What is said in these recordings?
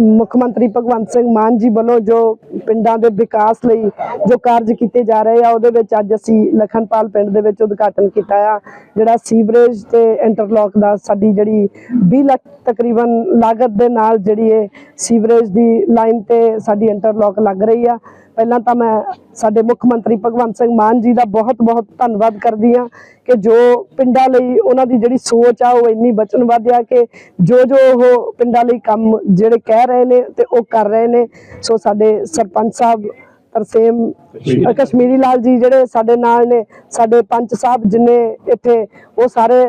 ਮੁੱਖ ਮੰਤਰੀ ਭਗਵੰਤ ਸਿੰਘ ਮਾਨ ਜੀ ਵੱਲੋਂ ਜੋ ਪਿੰਡਾਂ ਦੇ ਵਿਕਾਸ ਲਈ ਜੋ ਕਾਰਜ ਕੀਤੇ ਜਾ ਰਹੇ ਆ, ਉਹਦੇ ਵਿੱਚ ਅੱਜ ਅਸੀਂ ਲਖਨਪਾਲ ਪਿੰਡ ਦੇ ਵਿੱਚ ਉਦਘਾਟਨ ਕੀਤਾ ਆ। ਜਿਹੜਾ ਸੀਵਰੇਜ ਤੇ ਇੰਟਰਲੌਕ ਦਾ ਸਾਡੀ ਜਿਹੜੀ 20 ਲੱਖ ਤਕਰੀਬਨ ਲਾਗਤ ਦੇ ਨਾਲ ਜਿਹੜੀ ਇਹ ਸੀਵਰੇਜ ਦੀ ਲਾਈਨ ਤੇ ਸਾਡੀ ਇੰਟਰਲੌਕ ਲੱਗ ਰਹੀ ਆ। ਪਹਿਲਾਂ ਤਾਂ ਮੈਂ ਸਾਡੇ ਮੁੱਖ ਮੰਤਰੀ ਭਗਵੰਤ ਸਿੰਘ ਮਾਨ ਜੀ ਦਾ ਬਹੁਤ-ਬਹੁਤ ਧੰਨਵਾਦ ਕਰਦੀ ਆ ਕਿ ਜੋ ਪਿੰਡਾਂ ਲਈ ਉਹਨਾਂ ਦੀ ਜਿਹੜੀ ਸੋਚ ਆ ਉਹ ਇੰਨੀ ਵਚਨਬੱਧ ਆ ਕਿ ਜੋ ਜੋ ਉਹ ਪਿੰਡਾਂ ਲਈ ਕੰਮ ਜਿਹੜੇ ਕਹਿ ਰਹੇ ਨੇ ਤੇ ਉਹ ਕਰ ਰਹੇ ਨੇ। ਸੋ ਸਾਡੇ ਸਰਪੰਚ ਸਾਹਿਬ ਤਰਸੇਮ ਕਸ਼ਮੀਰੀ ਲਾਲ ਜੀ। ਜਿਹੜੇ ਸਾਡੇ ਨਾਲ ਨੇ ਸਾਡੇ ਪੰਚ ਸਾਹਿਬ ਜਿੰਨੇ ਇੱਥੇ ਉਹ ਸਾਰੇ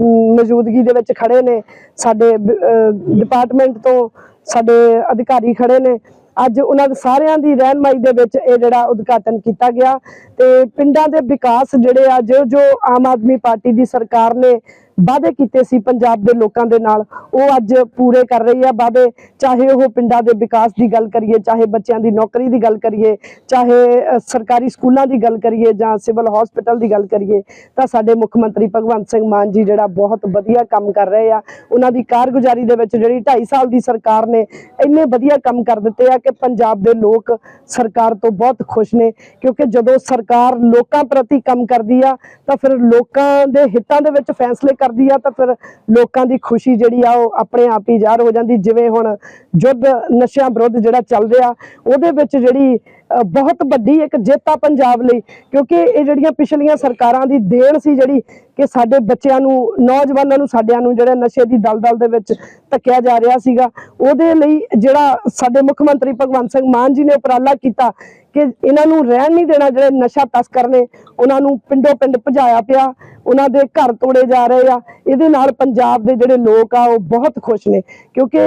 ਮੌਜੂਦਗੀ ਦੇ ਵਿੱਚ ਖੜੇ ਨੇ ਸਾਡੇ ਡਿਪਾਰਟਮੈਂਟ ਤੋਂ ਸਾਡੇ ਅਧਿਕਾਰੀ ਖੜੇ ਨੇ। ਅੱਜ ਉਹਨਾਂ ਦੇ ਸਾਰਿਆਂ ਦੀ ਰਹਿਨਮਾਈ ਦੇ ਵਿੱਚ ਇਹ ਜਿਹੜਾ ਉਦਘਾਟਨ ਕੀਤਾ ਗਿਆ ਤੇ ਪਿੰਡਾਂ ਦੇ ਵਿਕਾਸ ਜਿਹੜੇ ਆ, ਜੋ ਜੋ ਆਮ ਆਦਮੀ ਪਾਰਟੀ ਦੀ ਸਰਕਾਰ ਨੇ ਵਾਅਦੇ ਕੀਤੇ ਸੀ ਪੰਜਾਬ ਦੇ ਲੋਕਾਂ ਦੇ ਨਾਲ। ਉਹ ਅੱਜ ਪੂਰੇ ਕਰ ਰਹੀ ਆ ਵਾਅਦੇ। ਚਾਹੇ ਉਹ ਪਿੰਡਾਂ ਦੇ ਵਿਕਾਸ ਦੀ ਗੱਲ ਕਰੀਏ, ਚਾਹੇ ਬੱਚਿਆਂ ਦੀ ਨੌਕਰੀ ਦੀ ਗੱਲ ਕਰੀਏ, ਚਾਹੇ ਸਰਕਾਰੀ ਸਕੂਲਾਂ ਦੀ ਗੱਲ ਕਰੀਏ ਜਾਂ ਸਿਵਲ ਹਸਪੀਟਲ ਦੀ ਗੱਲ ਕਰੀਏ, ਤਾਂ ਸਾਡੇ ਮੁੱਖ ਮੰਤਰੀ ਭਗਵੰਤ ਸਿੰਘ ਮਾਨ ਜੀ ਜਿਹੜਾ ਬਹੁਤ ਵਧੀਆ ਕੰਮ ਕਰ ਰਹੇ ਆ। ਉਹਨਾਂ ਦੀ ਕਾਰਗੁਜ਼ਾਰੀ ਦੇ ਵਿੱਚ ਜਿਹੜੀ 2.5 ਸਾਲ ਦੀ ਸਰਕਾਰ ਨੇ ਇੰਨੇ ਵਧੀਆ ਕੰਮ ਕਰ ਦਿੱਤੇ ਆ ਕਿ ਪੰਜਾਬ ਦੇ ਲੋਕ ਸਰਕਾਰ ਤੋਂ ਬਹੁਤ ਖੁਸ਼ ਨੇ। ਕਿਉਂਕਿ ਜਦੋਂ ਸਰਕਾਰ ਲੋਕਾਂ ਪ੍ਰਤੀ ਕੰਮ ਕਰਦੀ ਆ, ਤਾਂ ਫਿਰ ਲੋਕਾਂ ਦੇ ਹਿੱਤਾਂ ਦੇ ਵਿੱਚ ਫੈਸਲੇ ਕਰ ਕਰਦੀ ਆ ਤਾਂ ਫਿਰ ਲੋਕਾਂ ਦੀ ਖੁਸ਼ੀ ਜਿਹੜੀ ਆ ਉਹ ਆਪਣੇ ਆਪ ਹੀ ਜ਼ਾਹਰ ਹੋ ਜਾਂਦੀ। ਜਿਵੇਂ ਹੁਣ ਯੁੱਧ ਨਸ਼ਿਆਂ ਵਿਰੁੱਧ ਜਿਹੜਾ ਚੱਲ ਰਿਹਾ, ਉਹਦੇ ਵਿੱਚ ਜਿਹੜੀ ਬਹੁਤ ਵੱਡੀ ਇੱਕ ਜਿੱਤ ਆ ਪੰਜਾਬ ਲਈ, ਕਿਉਂਕਿ ਇਹ ਜਿਹੜੀਆਂ ਪਿਛਲੀਆਂ ਸਰਕਾਰਾਂ ਦੀ ਦੇਣ ਸੀ ਜਿਹੜੀ ਕਿ ਸਾਡੇ ਬੱਚਿਆਂ ਨੂੰ, ਨੌਜਵਾਨਾਂ ਨੂੰ, ਸਾਡਿਆਂ ਨੂੰ ਜਿਹੜੇ ਨਸ਼ੇ ਦੀ ਦਲਦਲ ਦੇ ਵਿੱਚ ਧੱਕਿਆ ਜਾ ਰਿਹਾ ਸੀਗਾ, ਉਹਦੇ ਲਈ ਜਿਹੜਾ ਸਾਡੇ ਮੁੱਖ ਮੰਤਰੀ ਭਗਵੰਤ ਸਿੰਘ ਮਾਨ ਜੀ ਨੇ ਉਪਰਾਲਾ ਕੀਤਾ ਕਿ ਇਹਨਾਂ ਨੂੰ ਰਹਿਣ ਨਹੀਂ ਦੇਣਾ, ਜਿਹੜੇ ਨਸ਼ਾ ਤਸਕਰ ਨੇ, ਉਹਨਾਂ ਨੂੰ ਪਿੰਡੋ ਪਿੰਡ ਭਜਾਇਆ ਪਿਆ, ਉਹਨਾਂ ਦੇ ਘਰ ਤੋੜੇ ਜਾ ਰਹੇ ਆ, ਇਹਦੇ ਨਾਲ ਪੰਜਾਬ ਦੇ ਜਿਹੜੇ ਲੋਕ ਆ ਉਹ ਬਹੁਤ ਖੁਸ਼ ਨੇ, ਕਿਉਂਕਿ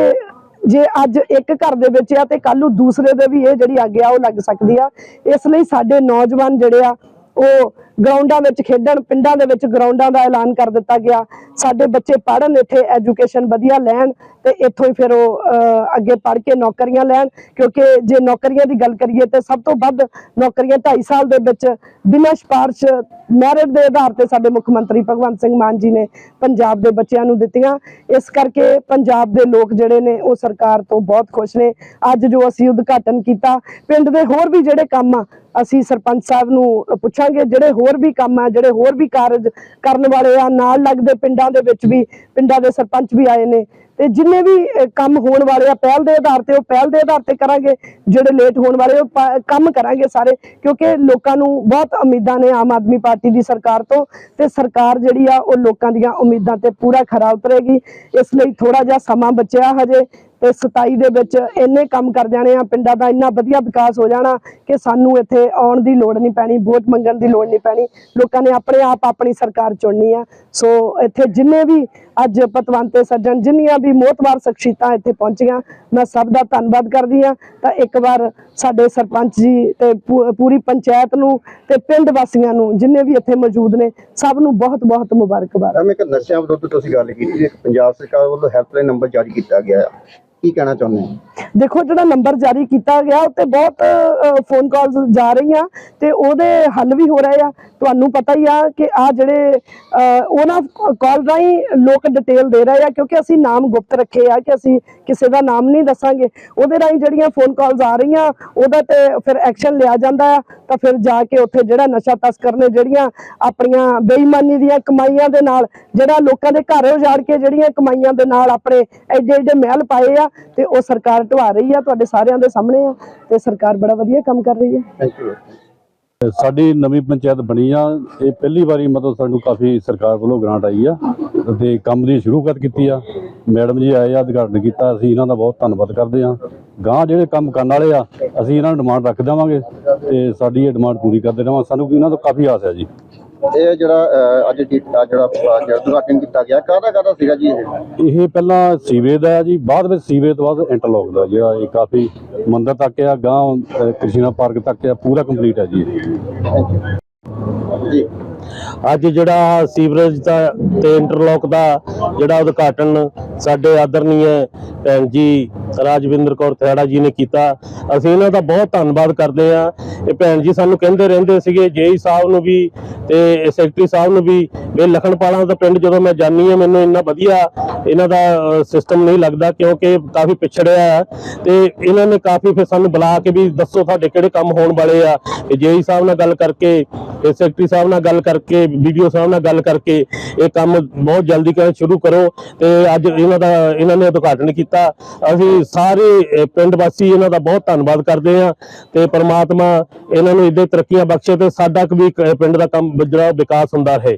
ਜੇ ਅੱਜ ਇੱਕ ਘਰ ਦੇ ਵਿੱਚ ਆ ਤੇ ਕੱਲ ਨੂੰ ਦੂਸਰੇ ਦੇ ਵੀ ਇਹ ਜਿਹੜੀ ਅੱਗ ਆ ਉਹ ਲੱਗ ਸਕਦੀ ਆ। ਇਸ ਲਈ ਸਾਡੇ ਨੌਜਵਾਨ ਜਿਹੜੇ ਆ, ਉਹ ਗਰਾਊਂਡਾਂ ਵਿੱਚ ਖੇਡਣ, ਪਿੰਡਾਂ ਦੇ ਵਿੱਚ ਗਰਾਊਂਡਾਂ ਦਾ ਐਲਾਨ ਕਰ ਦਿੱਤਾ ਗਿਆ। ਸਾਡੇ ਬੱਚੇ ਪੜ੍ਹਨ, ਇੱਥੇ ਐਜੂਕੇਸ਼ਨ ਵਧੀਆ ਲੈਣ ਤੇ ਇੱਥੋਂ ਹੀ ਫਿਰ ਉਹ ਅੱਗੇ ਪੜ੍ਹ ਕੇ ਨੌਕਰੀਆਂ ਲੈਣ। ਕਿਉਂਕਿ ਜੇ ਨੌਕਰੀਆਂ ਦੀ ਗੱਲ ਕਰੀਏ ਤੇ ਸਭ ਤੋਂ ਵੱਧ ਨੌਕਰੀਆਂ 2.5 ਸਾਲ ਦੇ ਵਿੱਚ ਬਿਨਾਂ ਸਿਫਾਰਸ਼, ਮੈਰਿਟ ਦੇ ਆਧਾਰ ਤੇ ਸਾਡੇ ਮੁੱਖ ਮੰਤਰੀ ਭਗਵੰਤ ਸਿੰਘ ਮਾਨ ਜੀ ਨੇ ਪੰਜਾਬ ਦੇ ਬੱਚਿਆਂ ਨੂੰ ਦਿੱਤੀਆਂ। ਇਸ ਕਰਕੇ ਪੰਜਾਬ ਦੇ ਲੋਕ ਜਿਹੜੇ ਨੇ ਉਹ ਸਰਕਾਰ ਤੋਂ ਬਹੁਤ ਖੁਸ਼ ਨੇ। ਅੱਜ ਜੋ ਅਸੀਂ ਉਦਘਾਟਨ ਕੀਤਾ, ਪਿੰਡ ਦੇ ਹੋਰ ਵੀ ਜਿਹੜੇ ਕੰਮ ਆ, ਅਸੀਂ ਸਰਪੰਚ ਸਾਹਿਬ ਨੂੰ ਪੁੱਛਾਂਗੇ, ਜਿਹੜੇ ਹੋਰ ਹੋਰ ਵੀ ਕੰਮ ਆ, ਜਿਹੜੇ ਹੋਰ ਵੀ ਕਾਰਜ ਕਰਨ ਵਾਲੇ ਆ, ਨਾਲ ਲੱਗਦੇ ਪਿੰਡਾਂ ਦੇ ਵਿੱਚ ਵੀ, ਪਿੰਡਾਂ ਦੇ ਸਰਪੰਚ ਵੀ ਆਏ ਨੇ। ਤੇ ਜਿੰਨੇ ਵੀ ਕੰਮ ਹੋਣ ਵਾਲੇ ਆ, ਪਹਿਲ ਦੇ ਆਧਾਰ ਤੇ ਉਹ ਪਹਿਲ ਦੇ ਆਧਾਰ ਤੇ ਕਰਾਂਗੇ, ਜਿਹੜੇ ਲੇਟ ਹੋਣ ਵਾਲੇ ਉਹ ਕੰਮ ਕਰਾਂਗੇ ਸਾਰੇ, ਕਿਉਂਕਿ ਲੋਕਾਂ ਨੂੰ ਬਹੁਤ ਉਮੀਦਾਂ ਨੇ ਆਮ ਆਦਮੀ ਪਾਰਟੀ ਦੀ ਸਰਕਾਰ ਤੋਂ, ਤੇ ਸਰਕਾਰ ਜਿਹੜੀ ਆ, ਉਹ ਲੋਕਾਂ ਦੀਆਂ ਉਮੀਦਾਂ ਤੇ ਪੂਰਾ ਖਰਾ ਉਤਰੇਗੀ। ਇਸ ਲਈ ਥੋੜਾ ਜਿਹਾ ਸਮਾਂ ਬਚਿਆ ਹਜੇ, ਤੇ 27 ਦੇ ਵਿੱਚ ਇੰਨੇ ਕੰਮ ਕਰ ਜਾਣੇ ਆ, ਪਿੰਡਾਂ ਦਾ ਇੰਨਾ ਵਧੀਆ ਵਿਕਾਸ ਹੋ ਜਾਣਾ ਕਿ ਸਾਨੂੰ ਇੱਥੇ ਆਉਣ ਦੀ ਲੋੜ ਨਹੀਂ ਪੈਣੀ, ਵੋਟ ਮੰਗਣ ਦੀ ਲੋੜ ਨਹੀਂ ਪੈਣੀ। ਲੋਕਾਂ ਨੇ ਆਪਣੇ ਆਪ ਆਪਣੀ ਸਰਕਾਰ ਚੁਣਨੀ ਆ। ਸੋ ਇੱਥੇ ਜਿੰਨੇ ਵੀ ਅੱਜ ਪਤਵੰਤੇ ਸੱਜਣ, ਜਿੰਨੀਆਂ ਵੀ ਮੋਤਵਾਰ ਸ਼ਖਸੀਅਤਾਂ ਇੱਥੇ ਪਹੁੰਚੀਆਂ। ਮੈਂ ਸਭ ਦਾ ਧੰਨਵਾਦ ਕਰਦੀ ਆ ਤਾਂ ਇੱਕ ਵਾਰ ਸਾਡੇ ਸਰਪੰਚ ਜੀ ਤੇ ਪੂਰੀ ਪੰਚਾਇਤ ਨੂੰ ਤੇ ਪਿੰਡ ਵਾਸੀਆਂ ਨੂੰ, ਜਿੰਨੇ ਵੀ ਇੱਥੇ ਮੌਜੂਦ ਨੇ, ਸਭ ਨੂੰ ਬਹੁਤ ਬਹੁਤ ਮੁਬਾਰਕਬਾਦ। ਮੈਮ, ਇੱਕ ਨਸ਼ਿਆਂ ਵਿਰੁੱਧ ਤੁਸੀਂ ਗੱਲ ਕੀਤੀ ਇੱਕ ਪੰਜਾਬ ਸਰਕਾਰ ਵੱਲੋਂ ਹੈਲਪਲਾਈਨ ਨੰਬਰ ਜਾਰੀ ਕੀਤਾ ਗਿਆ ਹੈ ਕੀ ਕਹਿਣਾ ਚਾਹੁੰਦੇ ਹੋ? ਦੇਖੋ, ਜਿਹੜਾ ਨੰਬਰ ਜਾਰੀ ਕੀਤਾ ਗਿਆ, ਉੱਤੇ ਬਹੁਤ ਫੋਨ ਕਾਲਸ ਜਾ ਰਹੀਆਂ ਤੇ ਉਹਦੇ ਹੱਲ ਵੀ ਹੋ ਰਹੇ ਆ। ਤੁਹਾਨੂੰ ਪਤਾ ਹੀ ਆ ਕਿ ਆ ਜਿਹੜੇ ਉਹਨਾਂ ਕਾਲ ਰਾਹੀਂ ਲੋਕ ਡਿਟੇਲ ਦੇ ਰਹੇ ਆ, ਕਿਉਂਕਿ ਅਸੀਂ ਨਾਮ ਗੁਪਤ ਰੱਖੇ ਆ ਕਿ ਅਸੀਂ ਕਿਸੇ ਦਾ ਨਾਮ ਨਹੀਂ ਦੱਸਾਂਗੇ। ਉਹਦੇ ਰਾਹੀਂ ਜਿਹੜੀਆਂ ਫੋਨ ਕਾਲਸ ਆ ਰਹੀਆਂ, ਉਹਦਾ ਤੇ ਫਿਰ ਐਕਸ਼ਨ ਲਿਆ ਜਾਂਦਾ ਆ। ਤਾਂ ਫਿਰ ਜਾ ਕੇ ਉੱਥੇ ਜਿਹੜਾ ਨਸ਼ਾ ਤਸਕਰ ਨੇ ਜਿਹੜੀਆਂ ਆਪਣੀਆਂ ਬੇਈਮਾਨੀ ਦੀਆਂ ਕਮਾਈਆਂ ਦੇ ਨਾਲ, ਜਿਹੜਾ ਲੋਕਾਂ ਦੇ ਘਰ ਉਜਾੜ ਕੇ ਜਿਹੜੀਆਂ ਕਮਾਈਆਂ ਦੇ ਨਾਲ ਆਪਣੇ ਐਡੇ ਐਡੇ ਮਹਿਲ ਪਾਏ ਆ ਤੇ ਉਹ ਸਰਕਾਰ ਢਵਾ ਰਹੀ ਆ, ਤੁਹਾਡੇ ਸਾਰਿਆਂ ਦੇ ਸਾਹਮਣੇ ਆ ਤੇ ਸਰਕਾਰ ਬੜਾ ਵਧੀਆ ਕੰਮ ਕਰ ਰਹੀ ਆ ਸਾਡੀ ਨਵੀਂ ਪੰਚਾਇਤ ਬਣੀ ਆ, ਇਹ ਪਹਿਲੀ ਵਾਰੀ ਮਤਲਬ ਸਾਨੂੰ ਕਾਫੀ ਸਰਕਾਰ ਵੱਲੋਂ ਗ੍ਰਾਂਟ ਆਈ ਆ ਤੇ ਕੰਮ ਦੀ ਸ਼ੁਰੂਆਤ ਕੀਤੀ ਆ। ਮੈਡਮ ਜੀ ਆਏ ਆ, ਉਦਘਾਟਨ ਕੀਤਾ, ਅਸੀਂ ਇਹਨਾਂ ਦਾ ਬਹੁਤ ਧੰਨਵਾਦ ਕਰਦੇ ਆ। ਗਾਂ ਜਿਹੜੇ ਕੰਮ ਕਰਨ ਵਾਲੇ ਆ, ਅਸੀਂ ਇਹਨਾਂ ਨੂੰ ਡਿਮਾਂਡ ਰੱਖ ਦੇਵਾਂਗੇ ਤੇ ਸਾਡੀ ਇਹ ਡਿਮਾਂਡ ਪੂਰੀ ਕਰਦੇ ਰਹਾਂਗੇ ਸਾਨੂੰ ਵੀ ਇਹਨਾਂ ਤੋਂ ਕਾਫੀ ਆਸ ਹੈ ਜੀ। ਇਹ ਜਿਹੜਾ ਅੱਜ ਆਹ ਜਿਹੜਾ ਉਦਘਾਟਨ ਕੀਤਾ ਗਿਆ ਕਾਹਦਾ ਕਾਹਦਾ ਸੀਗਾ ਜੀ ਇਹ? ਇਹ ਪਹਿਲਾਂ ਸੀਵੇਜ ਦਾ ਜੀ ਬਾਅਦ ਵਿੱਚ ਸੀਵੇਜ ਤੋਂ ਬਾਅਦ ਇੰਟਰਲੌਕ ਦਾ ਜਿਹੜਾ ਇਹ ਕਾਫੀ ਮੰਦਰ ਤੱਕ ਆ ਗਾਂ ਕ੍ਰਿਸ਼ਨਾ ਪਾਰਕ ਤੱਕ ਆ ਪੂਰਾ ਕੰਪਲੀਟ ਹੈ ਜੀ ਜੀ। ਅੱਜ ਜਿਹੜਾ ਸੀਵਰੇਜ ਦਾ ਤੇ ਇੰਟਰਲੌਕ ਦਾ ਜਿਹੜਾ ਉਦਘਾਟਨ ਸਾਡੇ ਆਦਰਨੀय ਭੈਣ ਜੀ ਰਾਜਵਿੰਦਰ ਕੌਰ ਥਿਆੜਾ ਜੀ ਨੇ ਕੀਤਾ, ਅਸੀਂ ਇਹਨਾਂ ਦਾ ਬਹੁਤ ਧੰਨਵਾਦ ਕਰਦੇ ਆ ਇਹ ਭੈਣ ਜੀ ਸਾਨੂੰ ਕਹਿੰਦੇ ਰਹਿੰਦੇ ਸੀਗੇ, ਜੇਈ ਸਾਹਿਬ ਨੂੰ ਵੀ ਤੇ ਸੈਕਟਰੀ ਸਾਹਿਬ ਨੂੰ ਵੀ ਇਹ ਲਖਣਪਾਲਾਂ ਦਾ ਪਿੰਡ ਜਦੋਂ ਮੈਂ ਜਾਣੀ ਹਾਂ ਮੈਨੂੰ ਇੰਨਾ ਵਧੀਆ ਇਹਨਾਂ ਦਾ ਸਿਸਟਮ ਨਹੀਂ ਲੱਗਦਾ ਕਿਉਂਕਿ ਕਾਫੀ ਪਿਛੜਿਆ ਹੈ ਤੇ ਇਹਨਾਂ ਨੇ ਕਾਫੀ ਫਿਰ ਸਾਨੂੰ ਬੁਲਾ ਕੇ ਵੀ ਦੱਸੋ ਤੁਹਾਡੇ ਕਿਹੜੇ ਕੰਮ ਹੋਣ ਵਾਲੇ ਆ। ਜੇਈ ਸਾਹਿਬ ਨਾਲ ਗੱਲ ਕਰਕੇ, ਤੇ ਸੈਕਟਰੀ ਸਾਹਿਬ ਨਾਲ ਗੱਲ ਕਰਕੇ ਵੀਡੀਓ ਸਾਹਿਬ ਨਾਲ ਗੱਲ ਕਰਕੇ ਇਹ ਕੰਮ ਬਹੁਤ ਜਲਦੀ ਕਰਨ ਸ਼ੁਰੂ ਕਰੋ। ਤੇ ਅੱਜ ਇਹਨਾਂ ਦਾ, ਇਹਨਾਂ ਨੇ ਉਦਘਾਟਨ ਕੀਤਾ। ਅਸੀਂ ਸਾਰੇ ਪਿੰਡ ਵਾਸੀ ਇਹਨਾਂ ਦਾ ਬਹੁਤ ਧੰਨਵਾਦ ਕਰਦੇ ਹਾਂ ਤੇ ਪ੍ਰਮਾਤਮਾ ਇਹਨਾਂ ਨੂੰ ਇਦਾਂ ਤਰੱਕੀਆਂ ਬਖਸ਼ੇ ਤੇ ਸਾਡਾ ਵੀ ਪਿੰਡ ਦਾ ਕੰਮ ਜਿਹੜਾ ਵਿਕਾਸ ਹੁੰਦਾ ਰਹੇ।